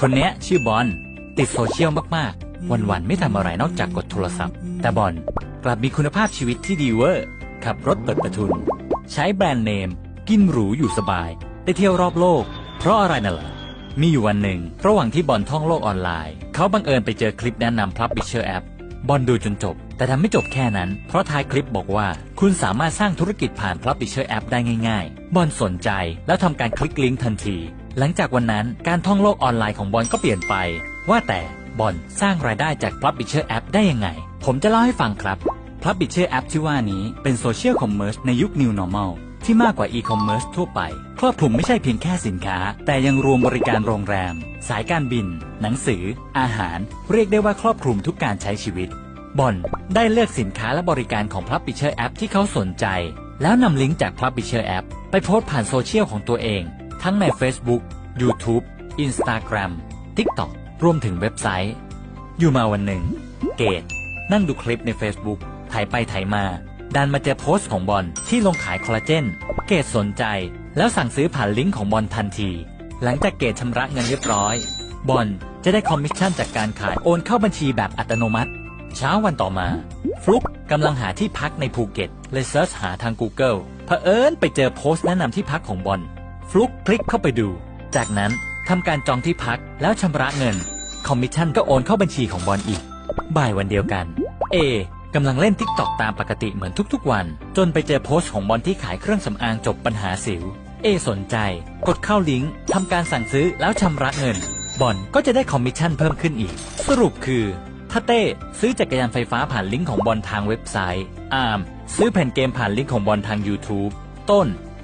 คนเนี้ยชื่อบอลติดโซเชียลมากๆ วันๆไม่ทำอะไรนอกจากกดโทรศัพท์ แต่บอลกลับมีคุณภาพชีวิตที่ดีเวอร์ ขับรถเปิดประทุน ใช้แบรนด์เนม กินหรูอยู่สบาย ได้เที่ยวรอบโลก เพราะอะไรน่ะล่ะมีอยู่วันหนึ่ง ระหว่างที่บอลท่องโลกออนไลน์ เขาบังเอิญไปเจอคลิปแนะนำ Publisher App บอลดูจนจบ แต่ทำไม่จบแค่นั้น เพราะท้ายคลิปบอกว่า คุณสามารถสร้างธุรกิจผ่าน Publisher App ได้ง่าย ๆ บอลสนใจแล้วทำการคลิกลิงก์ทันที หลังจากวันนั้นการท่องโลกออนไลน์ของบอลก็เปลี่ยนไป ว่าแต่บอลสร้างรายได้จาก Publisher App ได้ยังไง ผมจะเล่าให้ฟังครับ Publisher App ที่ว่านี้เป็นโซเชียลคอมเมอร์สในยุค New Normal ที่มากกว่า e-commerce ทั่วไป ครอบคลุมไม่ใช่เพียงแค่สินค้า แต่ยังรวมบริการโรงแรม สายการบิน หนังสือ อาหาร เรียกได้ว่าครอบคลุมทุกการใช้ชีวิต บอลได้เลือกสินค้าและบริการของ Publisher App ที่เขาสนใจ แล้วนำลิงก์จาก Publisher App ไปโพสต์ผ่านโซเชียลของตัวเอง ทั้งใน Facebook YouTube Instagram TikTok รวมถึงเว็บไซต์ อยู่มาวันหนึ่ง เกดนั่งดูคลิปใน Facebook ถ่ายไปถ่ายมา ดันมาเจอโพสต์ของบอลที่ลงขายคอลลาเจน เกดสนใจ แล้วสั่งซื้อผ่านลิงก์ของบอลทันที หลังจากเกดชำระเงินเรียบร้อย บอลจะได้คอมมิชชั่นจากการขายโอนเข้าบัญชีแบบอัตโนมัติ เช้าวันต่อมา ฟลุกกำลังหาที่พักในภูเก็ตเลยเซิร์ชหาทาง Google เผอิญไปเจอโพสต์แนะนำที่พักของบอล ฟลุกคลิกเข้าไปดู จากนั้นทำการจองที่พักแล้วชำระเงิน คอมมิชชั่นก็โอนเข้าบัญชีของบอลอีก บ่ายวันเดียวกัน เอกำลังเล่นทิกตอกตามปกติเหมือนทุกๆวัน จนไปเจอโพสต์ของบอลที่ขายเครื่องสำอางจบปัญหาสิว เอสนใจ กดเข้าลิงก์ทำการสั่งซื้อแล้วชำระเงิน บอลก็จะได้คอมมิชชั่นเพิ่มขึ้นอีก สรุปคือถ้าเต้ซื้อจักรยานไฟฟ้าผ่านลิงก์ของบอลทางเว็บไซต์ อาร์มซื้อแผ่นเกมผ่านลิงก์ของบอลทาง YouTube ต้น